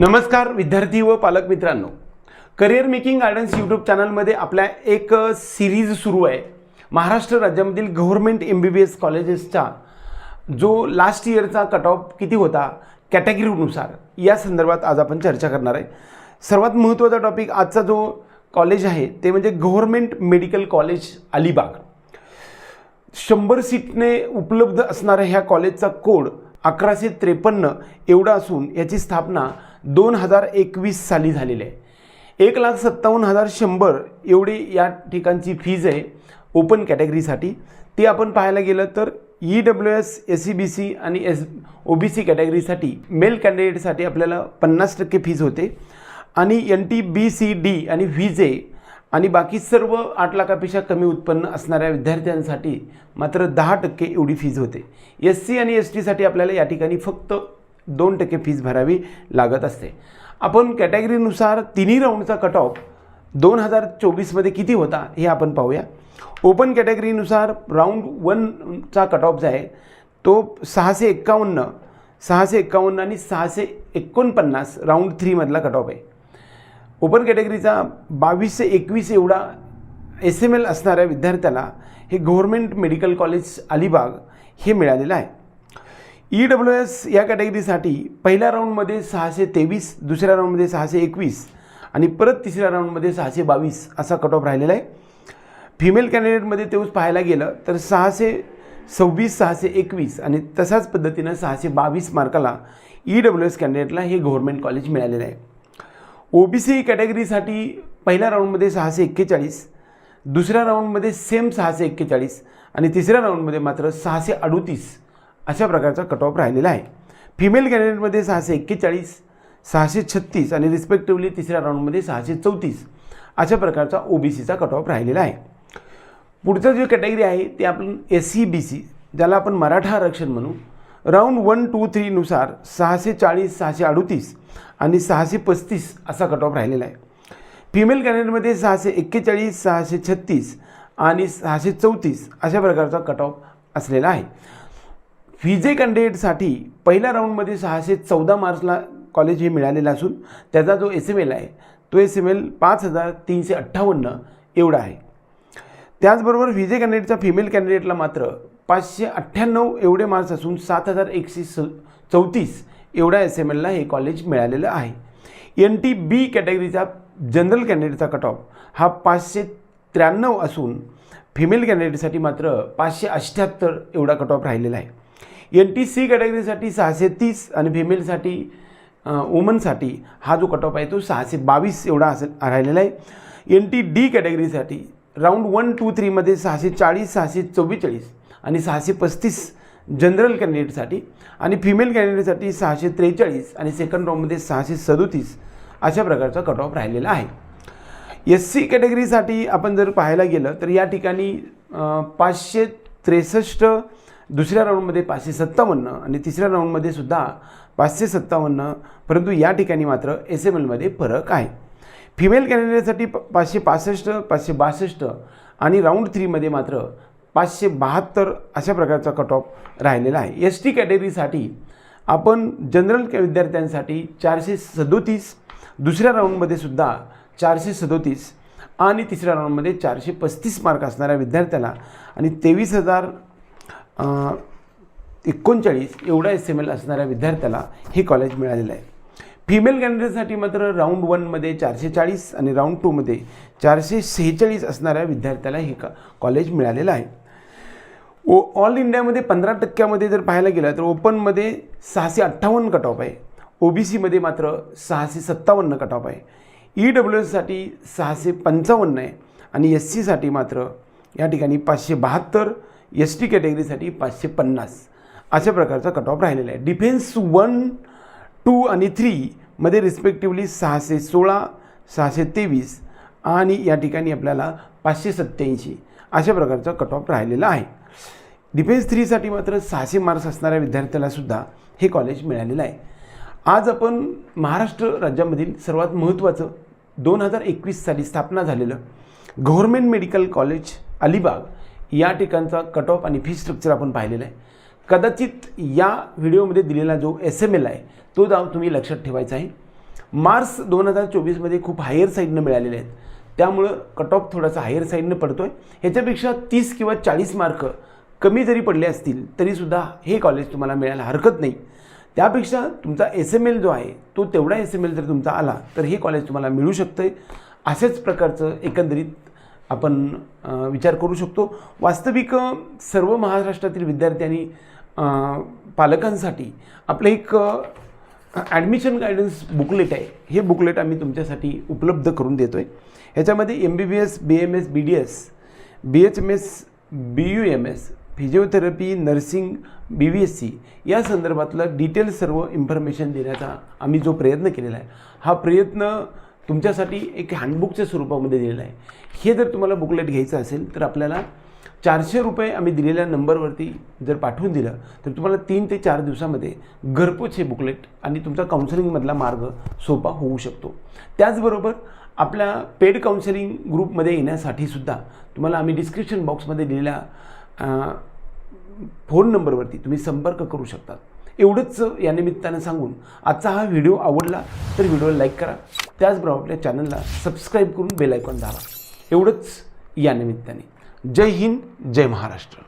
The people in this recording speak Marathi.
नमस्कार विद्यार्थी व पालक मित्रांनो. करिअर मेकिंग गार्डन्स यूट्यूब चॅनलमध्ये आपल्या एक सिरीज सुरू आहे. महाराष्ट्र राज्यामधील government M B B S कॉलेजेसचा जो लास्ट इयरचा कट ऑफ किती होता कॅटेगरीनुसार या संदर्भात आज आपण चर्चा करणार आहे. सर्वात महत्त्वाचा टॉपिक आजचा जो कॉलेज आहे ते म्हणजे गव्हर्मेंट मेडिकल कॉलेज अलिबाग. शंभर सीटने उपलब्ध असणाऱ्या ह्या कॉलेजचा कोड अकराशे त्रेपन्न एवढा असून याची स्थापना दोन हजार एकवीस साली झालेली आहे. एक लाख सत्तावन्न हजार शंभर एवढी या ठिकाणची फीज आहे ओपन कॅटेगरीसाठी ती आपण पाहायला गेलं तर E W S S C B C आणि एस ओ बी सी कॅटेगरीसाठी मेल कॅन्डिडेटसाठी आपल्याला पन्नास टक्के फीज होते. आणि N T B C D आणि व्ही जे आणि बाकी सर्व आठ लाखापेक्षा कमी उत्पन्न असणाऱ्या विद्यार्थ्यांसाठी मात्र दहा टक्के एवढी फीज होते. एस सी आणि एस टीसाठी आपल्याला या ठिकाणी फक्त दोन टक्के फीज भरावी लागत असते. आपण कॅटेगरीनुसार तिन्ही राऊंडचा कट ऑफ दोन हजार चोवीसमध्ये किती होता हे आपण पाहूया. ओपन कॅटेगरीनुसार राऊंड वनचा कट ऑफ जो आहे तो सहाशे एक्कावन्न सहाशे एक्कावन्न आणि सहाशे एकोणपन्नास राऊंड थ्रीमधला कट ऑफ आहे. ओपन कॅटेगरीचा बावीसशे एकवीस एवढा एस एम एल असणाऱ्या विद्यार्थ्याला हे गव्हर्मेंट मेडिकल कॉलेज अलिबाग हे मिळालेलं आहे. ई डब्ल्यू एस या कॅटेगरीसाठी पहिल्या राऊंडमध्ये सहाशे तेवीस दुसऱ्या राऊंडमध्ये सहाशे एकवीस आणि परत तिसऱ्या राऊंडमध्ये सहाशे बावीस असा कट ऑफ राहिलेला आहे. फिमेल कॅन्डिडेटमध्ये तेव्हाच पाहायला गेलं तर सहाशे सव्वीस सहाशे एकवीस आणि तशाच पद्धतीनं सहाशे बावीस मार्काला ई डब्ल्यू एस कॅन्डिडेटला हे गव्हर्मेंट कॉलेज मिळालेलं आहे. ओ बी सी कॅटेगरीसाठी पहिल्या राऊंडमध्ये सहाशे एक्केचाळीस दुसऱ्या राऊंडमध्ये सेम सहाशे एक्केचाळीस आणि तिसऱ्या राऊंडमध्ये मात्र सहाशे अडोतीस अशा प्रकारचा कट ऑफ राहिलेला आहे. फिमेल कॅन्डिडेटमध्ये सहाशे एक्केचाळीस सहाशे छत्तीस आणि रिस्पेक्टिव्हली तिसऱ्या राऊंडमध्ये सहाशे चौतीस अशा प्रकारचा ओ बी सीचा कट ऑफ राहिलेला आहे. पुढचं जे कॅटेगरी आहे ते आपण एस सी बी सी ज्याला आपण मराठा आरक्षण म्हणू. राऊंड वन टू थ्रीनुसार सहाशे चाळीस सहाशे अडतीस आणि सहाशे पस्तीस असा कट ऑफ राहिलेला आहे. फिमेल कॅन्डिडेटमध्ये सहाशे एक्केचाळीस सहाशे छत्तीस आणि सहाशे चौतीस अशा प्रकारचा कट ऑफ असलेला आहे. फिजे कॅन्डिडेटसाठी पहिल्या राऊंडमध्ये सहाशे चौदा मार्चला कॉलेज हे मिळालेलं असून त्याचा जो एस एम एल आहे तो एस एम एल पाच हजार तीनशे अठ्ठावन्न एवढा आहे. त्याचबरोबर व्हीजे कॅन्डिडेटचा फिमेल कॅन्डिडेटला मात्र पाचशे अठ्ठ्याण्णव एवढे मार्क्स असून सात हजार एकशे स चौतीस एवढ्या एस एम एलला हे कॉलेज मिळालेलं आहे. एन टी बी कॅटेगरीचा जनरल कॅन्डिडेटचा कट ऑफ हा पाचशे त्र्याण्णव असून फिमेल कॅन्डिडेटसाठी मात्र पाचशे अठ्ठ्याहत्तर एवढा कट ऑफ राहिलेला आहे. एन टी सी कॅटेगरीसाठी सहाशे तीस आणि फिमेलसाठी वुमनसाठी हा जो कट ऑफ आहे तो सहाशे बावीस एवढा असेल राहिलेला आहे. एन टी डी कॅटेगरीसाठी राऊंड वन टू थ्रीमध्ये सहाशे चाळीस सहाशे चव्वेचाळीस आणि सहाशे पस्तीस जनरल कॅन्डिडेटसाठी आणि फिमेल कॅन्डिडेटसाठी सहाशे त्रेचाळीस आणि सेकंड राऊंडमध्ये सहाशे सदोतीस अशा प्रकारचा कट ऑफ राहिलेला आहे. एस सी कॅटेगरीसाठी आपण जर पाहायला गेलं तर या ठिकाणी पाचशे त्रेसष्ट दुसऱ्या राऊंडमध्ये पाचशे सत्तावन्न आणि तिसऱ्या राऊंडमध्ये सुद्धा पाचशे सत्तावन्न परंतु या ठिकाणी मात्र एस एम एलमध्ये फरक आहे. फिमेल कॅन्डिडेटसाठी प पाचशे पासष्ट पाचशे बासष्ट आणि राऊंड थ्रीमध्ये मात्र पाचशे बहात्तर अशा प्रकारचा कट ऑफ राहिलेला आहे. एस टी कॅटेगरीसाठी आपण जनरल विद्यार्थ्यांसाठी चारशे सदोतीस दुसऱ्या राऊंडमध्ये सुद्धा चारशे सदोतीस आणि तिसऱ्या राऊंडमध्ये चारशे पस्तीस मार्क असणाऱ्या विद्यार्थ्याला आणि तेवीस हजार एकोणचाळीस एवढा एस एम एल असणाऱ्या विद्यार्थ्याला हे कॉलेज मिळालेलं आहे. फिमेल कॅन्डिडेटसाठी मात्र राऊंड वनमध्ये चारशे चाळीस आणि राऊंड टूमध्ये चारशे सेहेचाळीस असणाऱ्या विद्यार्थ्याला हे का कॉलेज मिळालेलं आहे. ओ ऑल इंडियामध्ये पंधरा टक्क्यामध्ये जर पाहायला गेलं तर ओपनमध्ये सहाशे अठ्ठावन्न कट ऑफ आहे ओ बी सीमध्ये मात्र सहाशे सत्तावन्न कट ऑफ आहे ई डब्ल्यू एससाठी सहाशे पंचावन्न आहे आणि एस सीसाठी मात्र या ठिकाणी पाचशे बहात्तर एस टी कॅटेगरीसाठी पाचशे पन्नास. अशा प्रकारचा कट ऑफ राहिलेला आहे. डिफेन्स वन टू आणि थ्रीमध्ये रिस्पेक्टिव्हली सहाशे सोळा सहाशे तेवीस आणि या ठिकाणी आपल्याला पाचशे सत्त्याऐंशी अशा प्रकारचा कट ऑफ राहिलेला आहे. डिफेन्स थ्रीसाठी मात्र सहाशे मार्क्स असणाऱ्या विद्यार्थ्याला सुद्धा हे कॉलेज मिळालेलं आहे. आज आपण महाराष्ट्र राज्यामधील सर्वात महत्त्वाचं दोन हजार एकवीस साली स्थापना झालेलं गव्हर्मेंट मेडिकल कॉलेज अलिबाग या ठिकाणचा कट ऑफ आणि फी स्ट्रक्चर आपण पाहिलेलं आहे. कदाचित या व्हिडिओमध्ये दिलेला जो एस एम एल आहे तो जाऊन तुम्ही लक्षात ठेवायचा आहे. मार्स दोन हजार चोवीसमध्ये खूप हायर साईडनं मिळालेले आहेत. त्यामुळं कट ऑफ थोडासा हायर साईडनं पडतो आहे ह्याच्यापेक्षा तीस किंवा चाळीस मार्क कमी जरी पडले असतील तरीसुद्धा हे कॉलेज तुम्हाला मिळायला हरकत नाही. त्यापेक्षा तुमचा एस एम एल जो आहे तो तेवढा एस एम एल जर तुमचा आला तर हे कॉलेज तुम्हाला मिळू शकतं आहे अशाच प्रकारचं एकंदरीत आपण विचार करू शकतो. वास्तविक सर्व महाराष्ट्रातील विद्यार्थ्यांनी पालकांसाठी आपलं एक ॲडमिशन गायडन्स बुकलेट आहे. हे बुकलेट आम्ही तुमच्यासाठी उपलब्ध करून देतो आहे ह्याच्यामध्ये M B B S B M S B D S B H M S B U M S physiotherapy nursing B V S C या संदर्भातलं डिटेल सर्व इन्फॉर्मेशन देण्याचा आम्ही जो प्रयत्न केलेला आहे. हा प्रयत्न तुमच्यासाठी एक हँडबुकच्या स्वरूपामध्ये दिलेलं आहे. हे जर तुम्हाला बुकलेट घ्यायचं असेल तर आपल्याला चारशे रुपये आम्ही दिलेल्या नंबरवरती जर पाठवून दिलं तर तुम्हाला तीन ते चार दिवसामध्ये घरपोच हे बुकलेट आणि तुमचा काउन्सिलिंगमधला मार्ग सोपा होऊ शकतो. त्याचबरोबर आपल्या पेड काउन्सिलिंग ग्रुपमध्ये येण्यासाठी सुद्धा तुम्हाला आम्ही डिस्क्रिप्शन बॉक्समध्ये दिलेल्या फोन नंबरवरती तुम्ही संपर्क करू शकतात एवढंच या निमित्तानं सांगून आजचा हा व्हिडिओ आवडला तर व्हिडिओला लाईक करा. त्याचबरोबर आपल्या चॅनलला सबस्क्राईब करून बेल आयकॉन दाबा. एवढंच या निमित्ताने. जय हिंद जय महाराष्ट्र.